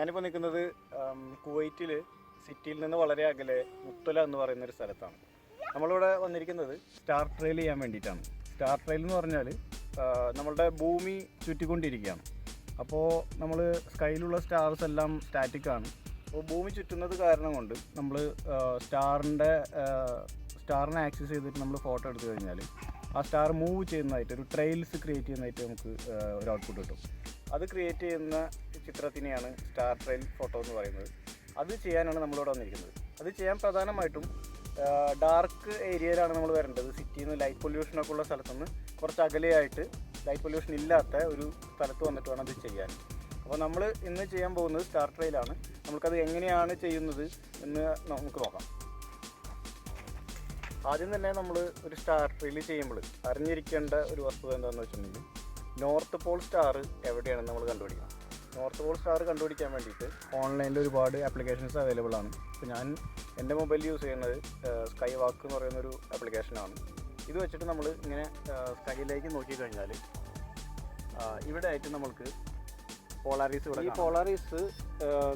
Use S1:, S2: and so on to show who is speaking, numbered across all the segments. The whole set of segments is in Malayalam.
S1: ഞാനിപ്പോൾ നിൽക്കുന്നത് കുവൈറ്റിൽ സിറ്റിയിൽ നിന്ന് വളരെ അകലെ മുത്തല എന്ന് പറയുന്ന ഒരു സ്ഥലത്താണ്. നമ്മളിവിടെ വന്നിരിക്കുന്നത് സ്റ്റാർ ട്രെയിൽ ചെയ്യാൻ വേണ്ടിയിട്ടാണ്. സ്റ്റാർ ട്രെയിൽ എന്ന് പറഞ്ഞാൽ നമ്മളുടെ ഭൂമി ചുറ്റിക്കൊണ്ടിരിക്കുകയാണ്. അപ്പോൾ നമ്മൾ സ്കൈയിലുള്ള സ്റ്റാർസ് എല്ലാം സ്റ്റാറ്റിക്കാണ് അപ്പോൾ ഭൂമി ചുറ്റുന്നത് കാരണം കൊണ്ട് നമ്മൾ സ്റ്റാറിന്റെ സ്റ്റാറിനെ ആക്സസ് ചെയ്തിട്ട് നമ്മൾ ഫോട്ടോ എടുത്തു കഴിഞ്ഞാൽ ആ സ്റ്റാർ മൂവ് ചെയ്യുന്നതായിട്ട് ഒരു ട്രെയിൽസ് ക്രിയേറ്റ് ചെയ്യുന്നതായിട്ട് നമുക്ക് ഒരു ഔട്ട്പുട്ട് കിട്ടും. അത് ക്രിയേറ്റ് ചെയ്യുന്ന ചിത്രത്തിനെയാണ് സ്റ്റാർ ട്രെയിൽ ഫോട്ടോ എന്ന് പറയുന്നത്. അത് ചെയ്യാനാണ് നമ്മളിവിടെ വന്നിരിക്കുന്നത്. അത് ചെയ്യാൻ പ്രധാനമായിട്ടും ഡാർക്ക് ഏരിയയിലാണ് നമ്മൾ വരേണ്ടത്. സിറ്റിയിൽ നിന്ന് ലൈറ്റ് പൊല്യൂഷനൊക്കെ ഉള്ള സ്ഥലത്തുനിന്ന് കുറച്ച് അകലെയായിട്ട് ലൈറ്റ് പൊല്യൂഷൻ ഇല്ലാത്ത ഒരു സ്ഥലത്ത് വന്നിട്ട് വേണം അത് ചെയ്യാൻ. അപ്പോൾ നമ്മൾ ഇന്ന് ചെയ്യാൻ പോകുന്നത് സ്റ്റാർ ട്രെയിലാണ് നമുക്കത് എങ്ങനെയാണ് ചെയ്യുന്നത് എന്ന് നമുക്ക് നോക്കാം. ആദ്യം തന്നെ നമ്മൾ ഒരു സ്റ്റാർ ട്രെയിൽ ചെയ്യുമ്പോൾ അറിഞ്ഞിരിക്കേണ്ട ഒരു വസ്തുത എന്താണെന്ന് വെച്ചിട്ടുണ്ടെങ്കിൽ നോർത്ത് പോൾ സ്റ്റാർ എവിടെയാണെന്ന് നമ്മൾ കണ്ടുപിടിക്കണം. നോർത്ത് പോൾ സ്റ്റാർ കണ്ടുപിടിക്കാൻ വേണ്ടിയിട്ട് ഓൺലൈനിൽ ഒരുപാട് ആപ്ലിക്കേഷൻസ് അവൈലബിൾ ആണ്. ഇപ്പോൾ ഞാൻ എന്റെ മൊബൈലിൽ യൂസ് ചെയ്യുന്നത് സ്കൈ വാക്ക് എന്ന് പറയുന്ന ഒരു ആപ്ലിക്കേഷനാണ് ഇത് വെച്ചിട്ട് നമ്മൾ ഇങ്ങനെ സ്കൈയിലേക്ക് നോക്കിക്കഴിഞ്ഞാൽ ഇവിടെ ആയിട്ട് നമ്മൾക്ക് പോളാറീസ് ഇവിടെ ഈ പോളാറീസ്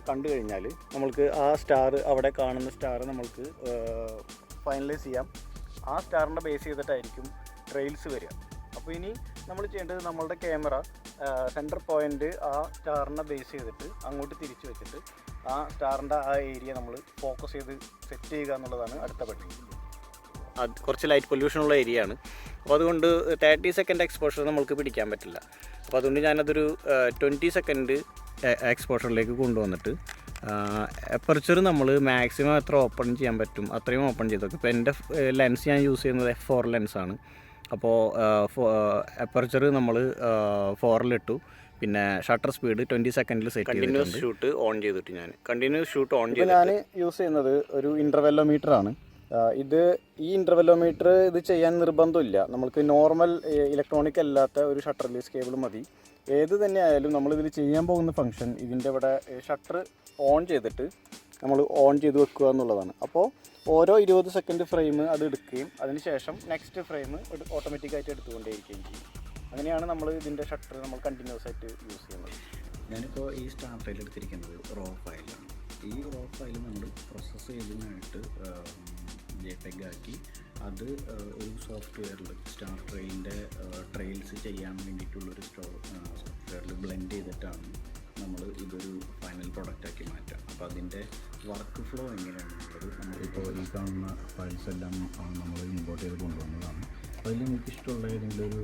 S1: കണ്ടു കഴിഞ്ഞാൽ നമ്മൾക്ക് ആ സ്റ്റാർ അവിടെ കാണുന്ന സ്റ്റാർ നമ്മൾക്ക് ഫൈനലൈസ് ചെയ്യാം. ആ സ്റ്റാറിന്റെ ബേസ് ചെയ്തിട്ടായിരിക്കും ട്രെയിൽസ് വരിക. അപ്പോൾ ഇനി നമ്മൾ ചെയ്യേണ്ടത് നമ്മളുടെ ക്യാമറ സെന്റർ പോയിന്റ് ആ സ്റ്റാറിനെ ബേസ് ചെയ്തിട്ട് അങ്ങോട്ട് തിരിച്ചു വെച്ചിട്ട് ആ സ്റ്റാറിന്റെ ആ ഏരിയ നമ്മൾ ഫോക്കസ് ചെയ്ത് സെറ്റ് ചെയ്യുക എന്നുള്ളതാണ് അടുത്ത പടി. കുറച്ച് ലൈറ്റ് പൊല്യൂഷൻ ഉള്ള ഏരിയ ആണ്. അപ്പോൾ അതുകൊണ്ട് തേർട്ടി സെക്കൻഡ് എക്സ്പോഷർ നമ്മൾക്ക് പിടിക്കാൻ പറ്റില്ല. അപ്പോൾ അതുകൊണ്ട് ഞാനതൊരു ട്വന്റി സെക്കൻഡ് എക്സ്പോഷറിലേക്ക് കൊണ്ടുവന്നിട്ട് എപ്പർച്ചർ നമ്മൾ മാക്സിമം എത്ര ഓപ്പൺ ചെയ്യാൻ പറ്റും അത്രയും ഓപ്പൺ ചെയ്തു നോക്കും ഇപ്പോൾ എന്റെ ലെൻസ് ഞാൻ യൂസ് ചെയ്യുന്നത് എഫ് ഫോർ ലെൻസാണ് അപ്പോൾ അപ്പർച്ചർ നമ്മൾ ഫോറിലിട്ടു പിന്നെ ഷട്ടർ സ്പീഡ് ട്വന്റി സെക്കൻഡിൽ സെറ്റ് കണ്ടിന്യൂസ് ഷൂട്ട് ഓൺ ചെയ്തിട്ട് ഞാൻ. കണ്ടിന്യൂസ് ഷൂട്ട് ഓൺ ചെയ്ത് ഞാൻ യൂസ് ചെയ്യുന്നത് ഒരു ഇന്റർവെല്ലോമീറ്റർ ആണ്. ഇത് ഈ ഇന്റർവെല്ലോമീറ്റർ ഇത് ചെയ്യാൻ നിർബന്ധമില്ല. നമുക്ക് നോർമൽ ഇലക്ട്രോണിക് അല്ലാത്ത ഒരു ഷട്ടർ റിലീസ് കേബിൾ മതി. ഏത് തന്നെ ആയാലും നമ്മൾ ഇതിൽ ചെയ്യാൻ പോകുന്ന ഫംഗ്ഷൻ ഇതിന്റെ ഇവിടെ ഷട്ടർ ഓൺ ചെയ്തിട്ട് നമ്മൾ ഓൺ ചെയ്ത് വെക്കുക എന്നുള്ളതാണ്. അപ്പോൾ ഓരോ ഇരുപത് സെക്കൻഡ് ഫ്രെയിം അത് എടുക്കുകയും അതിനുശേഷം നെക്സ്റ്റ് ഫ്രെയിം ഓട്ടോമാറ്റിക്കായിട്ട് എടുത്തുകൊണ്ടേയിരിക്കുകയും ചെയ്യും. അങ്ങനെയാണ് നമ്മൾ ഇതിന്റെ ഷട്ടർ നമ്മൾ കണ്ടിന്യൂസ് ആയിട്ട് യൂസ് ചെയ്യുന്നത്.
S2: ഞാനിപ്പോൾ ഈ സ്റ്റാർ ഫയൽ എടുത്തിരിക്കുന്നത് റോ ഫയലാണ് ഈ റോ ഫയൽ നമ്മൾ പ്രോസസ്സ് ചെയ്തതിനായിട്ട് ജെപെഗ് ആക്കി അത് ഒരു സോഫ്റ്റ്വെയറിൽ സ്റ്റാർ ട്രെയിനിന്റെ ട്രെയിൽസ് ചെയ്യാൻ വേണ്ടിയിട്ടുള്ളൊരു സോഫ്റ്റ്വെയറിൽ ബ്ലെൻഡ് ചെയ്തിട്ടാണ് നമ്മൾ ഇതൊരു ഫൈനൽ പ്രോഡക്റ്റ് ആക്കി മാറ്റുക അപ്പോൾ അതിന്റെ വർക്ക് ഫ്ലോ എങ്ങനെയാണെന്നുള്ളത് നമ്മളിപ്പോൾ ഈ കാണുന്ന ഫയൽസ് എല്ലാം നമ്മൾ ഇമ്പോർട്ട് ചെയ്ത് കൊണ്ടുവന്നതാണ്. അതിൽ നമുക്ക് ഇഷ്ടമുള്ള ഏതെങ്കിലും ഒരു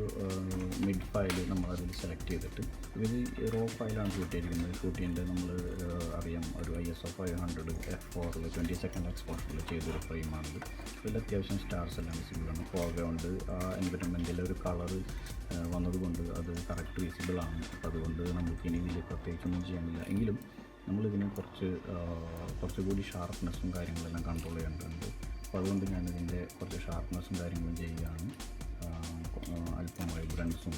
S2: മിഡ് ഫയൽ നമ്മൾ അതിൽ സെലക്ട് ചെയ്തിട്ട് ഇവർ റോ ഫയലാണ് ഷൂട്ട് ചെയ്തിരിക്കുന്നത് ഷൂട്ട് ചെയ്യേണ്ടത് നമ്മൾ അറിയാം ഒരു I S O five hundred F ഫോറിൽ ട്വന്റി സെക്കൻഡ് എക്സ്പോർട്ടിൽ ചെയ്തൊരു ഫ്രെയിമാണിത് ഇതിൽ അത്യാവശ്യം സ്റ്റാർസ് എല്ലാം വിസിബിളാണ് ഫോർഗ്രൗണ്ട് ആ എൻവയറമെന്റിലെ ഒരു കളർ വന്നതുകൊണ്ട് അത് കറക്റ്റ് അപ്പോൾ അതുകൊണ്ട് നമുക്ക് ഇനി ഇതിൽ പ്രത്യേകിച്ചൊന്നും ചെയ്യാനില്ല എങ്കിലും നമ്മളിതിനെ കുറച്ച് കുറച്ചുകൂടി ഷാർപ്പ്നെസ്സും കാര്യങ്ങളെല്ലാം കൺട്രോൾ ചെയ്യേണ്ടതുണ്ട് അപ്പോൾ അതുകൊണ്ട് ഞാനിതിന്റെ കുറച്ച് ഷാർപ്പ്നെസ്സും കാര്യങ്ങളും ചെയ്യുകയാണ്. അല്പം വൈബ്രൻസും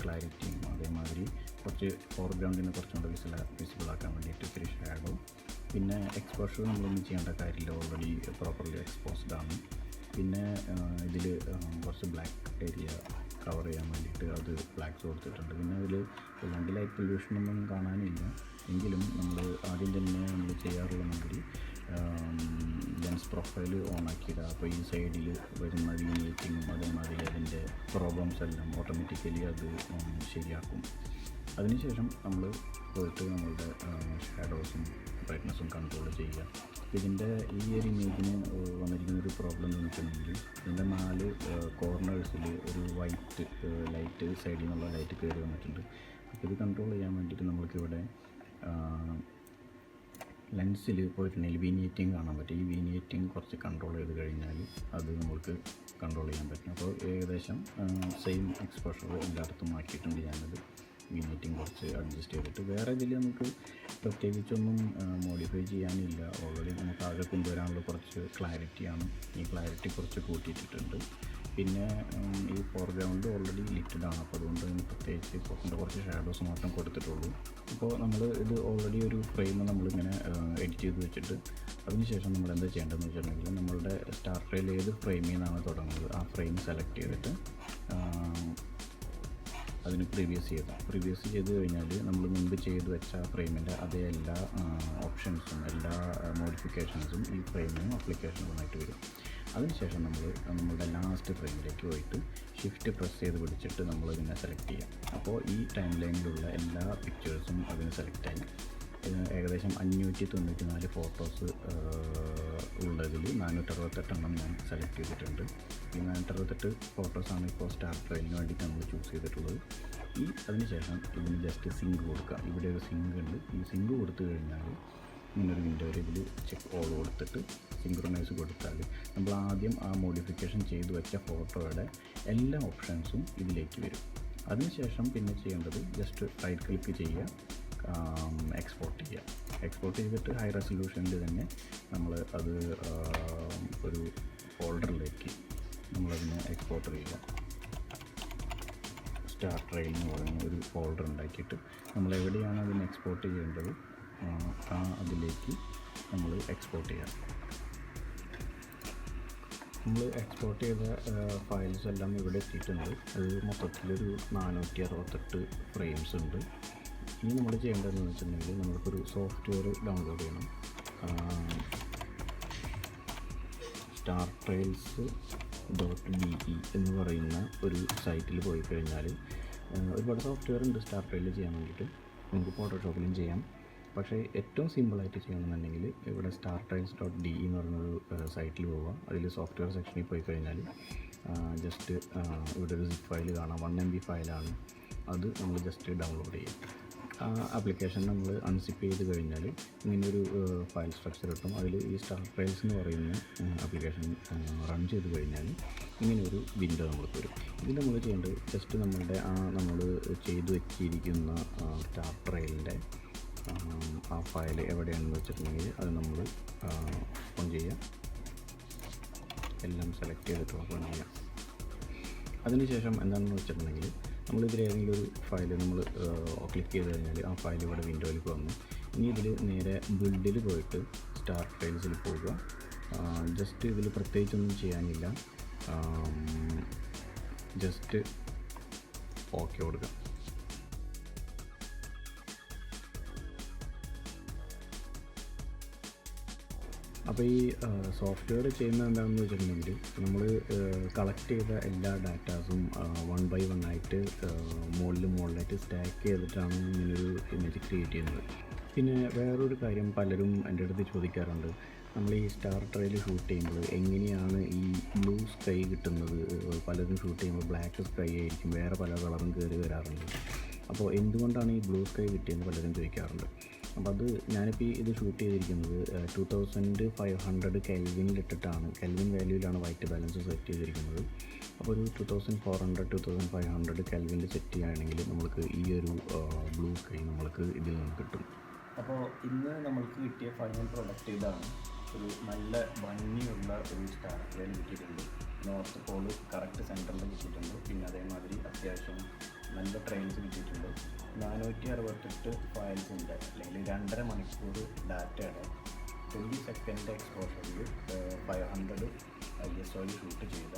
S2: ക്ലാരിറ്റിയും അതേമാതിരി കുറച്ച് ഫോർഗ്രൗണ്ടിനെ കുറച്ചും കൂടെ വിസില വിസിബിളാക്കാൻ വേണ്ടിയിട്ട് ഇത്തിരി ഷാഡോ പിന്നെ എക്സ്പോഷർ നമ്മളൊന്നും ചെയ്യേണ്ട കാര്യമില്ല. ഓൾറെഡി പ്രോപ്പർലി എക്സ്പോസ്ഡ് ആണ്. പിന്നെ ഇതിൽ കുറച്ച് ബ്ലാക്ക് ഏരിയ കവർ ചെയ്യാൻ വേണ്ടിയിട്ട് അത് ബ്ലാക്ക്സ് കൊടുത്തിട്ടുണ്ട്. പിന്നെ അതിൽ ലൈറ്റ് പൊല്യൂഷനൊന്നും കാണാനില്ല. എങ്കിലും നമ്മൾ ആദ്യം തന്നെ നമ്മൾ ചെയ്യാറുള്ള മാതിരി ലെൻസ് പ്രൊഫൈൽ ഓൺ ആക്കിയിടുക അപ്പോൾ ഈ സൈഡിൽ വരുന്ന വീനിയേറ്റിങ്ങും അതേമാതിരി അതിന്റെ പ്രോബ്ലംസ് എല്ലാം ഓട്ടോമാറ്റിക്കലി അത് ശരിയാക്കും. അതിനുശേഷം നമ്മൾ പോയിട്ട് നമ്മളുടെ ഷാഡോസും ബ്രൈറ്റ്നസ്സും കൺട്രോൾ ചെയ്യുക. ഇതിന്റെ ഈ ഒരു ഇമേജിന് വന്നിരിക്കുന്ന ഒരു പ്രോബ്ലം എന്ന് വെച്ചിട്ടുണ്ടെങ്കിൽ ഇതിന്റെ നാല് കോർണേഴ്സിൽ ഒരു വൈറ്റ് ലൈറ്റ് സൈഡിൽ നിന്നുള്ള ലൈറ്റ് കയറി വന്നിട്ടുണ്ട്. അപ്പോൾ ഇത് കൺട്രോൾ ചെയ്യാൻ വേണ്ടിയിട്ട് നമ്മൾക്കിവിടെ ലെൻസിൽ പോയിട്ടുണ്ടെങ്കിൽ വീനിയേറ്റിംഗ് കാണാൻ പറ്റും. ഈ വീനിയേറ്റിംഗ് കുറച്ച് കൺട്രോൾ ചെയ്ത് കഴിഞ്ഞാൽ അത് നമുക്ക് കൺട്രോൾ ചെയ്യാൻ പറ്റും. അപ്പോൾ ഏകദേശം സെയിം എക്സ്പോഷർ എല്ലായിടത്തും ആക്കിയിട്ടുണ്ട് ഞാനത്. വീനിയേറ്റിംഗ് കുറച്ച് അഡ്ജസ്റ്റ് ചെയ്തിട്ട്. വേറെ ഇതിൽ നമുക്ക് പ്രത്യേകിച്ചൊന്നും മോഡിഫൈ ചെയ്യാനില്ല. ഓൾറെഡി നമുക്ക് ആകെ കൊണ്ടുവരാനുള്ള കുറച്ച് ക്ലാരിറ്റിയാണ് ഈ ക്ലാരിറ്റി കുറച്ച് കൂട്ടിയിട്ടിട്ടുണ്ട്. പിന്നെ ഈ ഫോർഗ്രൗണ്ട് ഓൾറെഡി ലിറ്റഡ് ആണ് അപ്പോൾ അതുകൊണ്ട് പ്രത്യേകിച്ച് പുറത്തിന്റെ കുറച്ച് ഷാഡോസ് മാത്രം കൊടുത്തിട്ടുള്ളൂ. അപ്പോൾ നമ്മൾ ഇത് ഓൾറെഡി ഒരു ഫ്രെയിം നമ്മളിങ്ങനെ എഡിറ്റ് ചെയ്ത് വെച്ചിട്ട് അതിനുശേഷം നമ്മൾ എന്താ ചെയ്യേണ്ടതെന്ന് വെച്ചിട്ടുണ്ടെങ്കിൽ നമ്മളുടെ സ്റ്റാർ ട്രെയിൽ ഏത് ഫ്രെയിമിൽ നിന്നാണ് തുടങ്ങുന്നത് ആ ഫ്രെയിം സെലക്ട് ചെയ്തിട്ട് അതിന് പ്രീവിയസ് ചെയ്യുക പ്രീവിയസ് ചെയ്ത് കഴിഞ്ഞാൽ നമ്മൾ മുൻപ് ചെയ്ത് വെച്ച ഫ്രെയിമിന്റെ അതേ എല്ലാ ഓപ്ഷൻസും എല്ലാ മോഡിഫിക്കേഷൻസും ഈ ഫ്രെയിമിനും അപ്ലിക്കേഷനുമായിട്ട് വരും. അതിനുശേഷം നമ്മൾ നമ്മളുടെ ലാസ്റ്റ് ഫ്രെയിമിലേക്ക് പോയിട്ട് ഷിഫ്റ്റ് പ്രസ് ചെയ്ത് പിടിച്ചിട്ട് നമ്മൾ ഇതിനെ സെലക്ട് ചെയ്യാം. അപ്പോൾ ഈ ടൈം ലൈനിലുള്ള എല്ലാ പിക്ചേഴ്സും അതിന് സെലക്ട് ആയി ഏകദേശം അഞ്ഞൂറ്റി തൊണ്ണൂറ്റി നാല് ഫോട്ടോസ് ഉള്ളതിൽ നാനൂറ്ററുപത്തെട്ടെണ്ണം ഞാൻ സെലക്ട് ചെയ്തിട്ടുണ്ട്. ഈ നാനൂറ്ററുപത്തെട്ട് ഫോട്ടോസാണ് ഇപ്പോൾ സ്റ്റാർ ട്രെയിനിന് വേണ്ടിയിട്ട് നമ്മൾ ചൂസ് ചെയ്തിട്ടുള്ളത്. ഈ അതിനുശേഷം ഇതിന് ജസ്റ്റ് സിങ്ക് കൊടുക്കുക ഇവിടെ ഒരു സിങ്ക് ഉണ്ട്. ഈ സിങ്ക് കൊടുത്തു കഴിഞ്ഞാൽ ഇങ്ങനൊരു വിൻഡോ ഇതിൽ ചെക്ക് ഓൾ കൊടുത്തിട്ട് സിങ്ക്രണൈസ് കൊടുത്താൽ നമ്മൾ ആദ്യം ആ മോഡിഫിക്കേഷൻ ചെയ്തു വെച്ച ഫോട്ടോയുടെ എല്ലാ ഓപ്ഷൻസും ഇതിലേക്ക് വരും. അതിനുശേഷം പിന്നെ ചെയ്യേണ്ടത് ജസ്റ്റ് റൈറ്റ് ക്ലിക്ക് ചെയ്യുക. എക്സ്പോർട്ട് ചെയ്യുക എക്സ്പോർട്ട് ചെയ്തിട്ട് ഹൈ റെസൊല്യൂഷനിൽ തന്നെ നമ്മൾ അത് ഒരു ഫോൾഡറിലേക്ക് നമ്മളതിനെ എക്സ്പോർട്ട് ചെയ്യുക. സ്റ്റാർ ട്രെയിൽ എന്ന് പറയുന്ന ഒരു ഫോൾഡർ ഉണ്ടാക്കിയിട്ട് നമ്മൾ എവിടെയാണ് അതിനെ എക്സ്പോർട്ട് ചെയ്യേണ്ടത് ആ അതിലേക്ക് നമ്മൾ എക്സ്പോർട്ട് ചെയ്യാം. നമ്മൾ എക്സ്പോർട്ട് ചെയ്ത ഫയൽസ് എല്ലാം ഇവിടെ എത്തിയിട്ടുണ്ട്. അത് മൊത്തത്തിലൊരു നാനൂറ്റി അറുപത്തെട്ട് ഫ്രെയിംസ് ഉണ്ട്. ഇനി നമ്മൾ ചെയ്യേണ്ടതെന്ന് വെച്ചിട്ടുണ്ടെങ്കിൽ നമ്മൾക്കൊരു സോഫ്റ്റ്വെയർ ഡൗൺലോഡ് ചെയ്യണം. Star trails dot D E എന്ന് പറയുന്ന ഒരു സൈറ്റിൽ പോയി കഴിഞ്ഞാൽ ഒരുപാട് സോഫ്റ്റ്വെയർ ഉണ്ട് സ്റ്റാർ ട്രെയിലിൽ ചെയ്യാൻ വേണ്ടിയിട്ട്. നമുക്ക് ഫോട്ടോഷോപ്പിലും ചെയ്യാം. പക്ഷേ ഏറ്റവും സിമ്പിളായിട്ട് ചെയ്യണമെന്നുണ്ടെങ്കിൽ ഇവിടെ സ്റ്റാർ ട്രെയിൽസ് ഡോട്ട് ഡി എന്ന് പറയുന്നൊരു സൈറ്റിൽ പോവുക അതിൽ സോഫ്റ്റ്വെയർ സെക്ഷനിൽ പോയി കഴിഞ്ഞാൽ ജസ്റ്റ് ഇവിടെ ഒരു സിപ്പ് ഫയൽ കാണാം. വൺ എം ബി ഫയലാണ് അത് നമ്മൾ ജസ്റ്റ് ഡൗൺലോഡ് ചെയ്യും. ആ ആപ്ലിക്കേഷൻ നമ്മൾ അൺസിപ്പ് ചെയ്ത് കഴിഞ്ഞാൽ ഇങ്ങനെ ഒരു ഫയൽ സ്ട്രക്ചർ കിട്ടും അതിൽ ഈ സ്റ്റാർ ഫയൽസ് എന്ന് പറയുന്ന ആപ്ലിക്കേഷൻ റൺ ചെയ്ത് കഴിഞ്ഞാൽ ഇങ്ങനെ ഒരു വിൻഡോ നമ്മൾ വരും. ഇത് നമ്മൾ ചെയ്യേണ്ടത് ജസ്റ്റ് നമ്മളുടെ ആ നമ്മൾ ചെയ്തു വെച്ചിരിക്കുന്ന സ്റ്റാർ ട്രയലിന്റെ ആ ഫയൽ എവിടെയാണെന്ന് വെച്ചിട്ടുണ്ടെങ്കിൽ അത് നമ്മൾ ഓപ്പൺ ചെയ്യാം. എല്ലാം സെലക്ട് ചെയ്തിട്ട് ഓപ്പൺ ചെയ്യാം. അതിനുശേഷം എന്താണെന്ന് വെച്ചിട്ടുണ്ടെങ്കിൽ നമ്മളിതിൽ ഏതെങ്കിലും ഒരു ഫയൽ നമ്മൾ ക്ലിക്ക് ചെയ്ത് കഴിഞ്ഞാൽ ആ ഫയൽ ഇവിടെ വിൻഡോയിലേക്ക് വന്നു. ഇനി ഇതിൽ നേരെ ബിൽഡിൽ പോയിട്ട് സ്റ്റാർട്ട് ഫയൽസിൽ പോവുക. ജസ്റ്റ് ഇതിൽ പ്രത്യേകിച്ചൊന്നും ചെയ്യാനില്ല. ജസ്റ്റ് ഓക്കെ കൊടുക്കുക. അപ്പോൾ ഈ സോഫ്റ്റ്വെയർ ചെയ്യുന്നത് എന്താണെന്ന് വെച്ചിട്ടുണ്ടെങ്കിൽ നമ്മൾ കളക്ട് ചെയ്ത എല്ലാ ഡാറ്റാസും വൺ ബൈ വൺ ആയിട്ട് മുകളിൽ മുകളിലായിട്ട് സ്റ്റാക്ക് ചെയ്തിട്ടാണ് ഇങ്ങനൊരു ഇമേജ് ക്രിയേറ്റ് ചെയ്യുന്നത്. പിന്നെ വേറൊരു കാര്യം പലരും എന്റെ അടുത്ത് ചോദിക്കാറുണ്ട്. നമ്മൾ ഈ സ്റ്റാർ ട്രെയിൽ ഷൂട്ട് ചെയ്യുമ്പോൾ എങ്ങനെയാണ് ഈ ബ്ലൂ സ്കൈ കിട്ടുന്നത്? പലരും ഷൂട്ട് ചെയ്യുമ്പോൾ ബ്ലാക്ക് സ്കൈ ആയിരിക്കും വേറെ പല കളറും കയറി വരാറുണ്ട്. അപ്പോൾ എന്തുകൊണ്ടാണ് ഈ ബ്ലൂ സ്കൈ കിട്ടിയെന്ന് പലരും ചോദിക്കാറുണ്ട്. അപ്പോൾ അത് ഞാനിപ്പോൾ ഇത് ഷൂട്ട് ചെയ്തിരിക്കുന്നത് ടു തൗസൻഡ് ഫൈവ് ഹൺഡ്രഡ് കെൽവിനിലിട്ടിട്ടാണ് കെൽവിൻ വാല്യൂവിലാണ് വൈറ്റ് ബാലൻസ് സെറ്റ് ചെയ്തിരിക്കുന്നത്. അപ്പോൾ ഒരു two thousand four hundred two thousand five hundred കെൽവിനിൽ set ചെയ്യുകയാണെങ്കിൽ നമ്മൾക്ക് ഈ ഒരു ബ്ലൂ സ്ക്രീൻ നമ്മൾക്ക് ഇതിൽ നിന്ന് കിട്ടും.
S3: അപ്പോൾ ഇന്ന് നമ്മൾക്ക് കിട്ടിയ ഫൈനൽ പ്രൊഡക്റ്റ് ഇതാണ്. ഒരു നല്ല ഭംഗിയുള്ള ഒരു സ്റ്റാർ ട്രെയിൽ കിട്ടിയിട്ടുണ്ട് നോർത്ത് പോൾ കറക്റ്റ് സെന്ററിൽ കിട്ടിയിട്ടുണ്ട് പിന്നെ അതേമാതിരി അത്യാവശ്യം നല്ല ട്രെയിൻസ് കിട്ടിയിട്ടുണ്ട് നാനൂറ്റി അറുപത്തെട്ട് ഫയൽസ് ഉണ്ട്. അല്ലെങ്കിൽ രണ്ടര മണിക്കൂർ ഡാറ്റയാണ് ട്വന്റി സെക്കൻഡ് എക്സ്പോഷറിൽ ഫൈവ് ഹൺഡ്രഡ് ഐ എസ് ഒയിൽ ഷൂട്ട് ചെയ്ത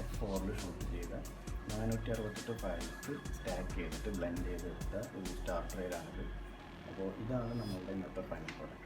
S3: എഫ് ഫോറിൽ ഷൂട്ട് ചെയ്ത നാനൂറ്റി അറുപത്തെട്ട് ഫയൽസ് സ്റ്റാക്ക് ചെയ്തിട്ട് ബ്ലെൻഡ് ചെയ്തെടുത്ത ഒരു സ്റ്റാർ ട്രെയിലാണിത് അപ്പോൾ ഇതാണ് നമ്മളുടെ ഇന്നത്തെ ഫൈനൽ പ്രോഡക്റ്റ്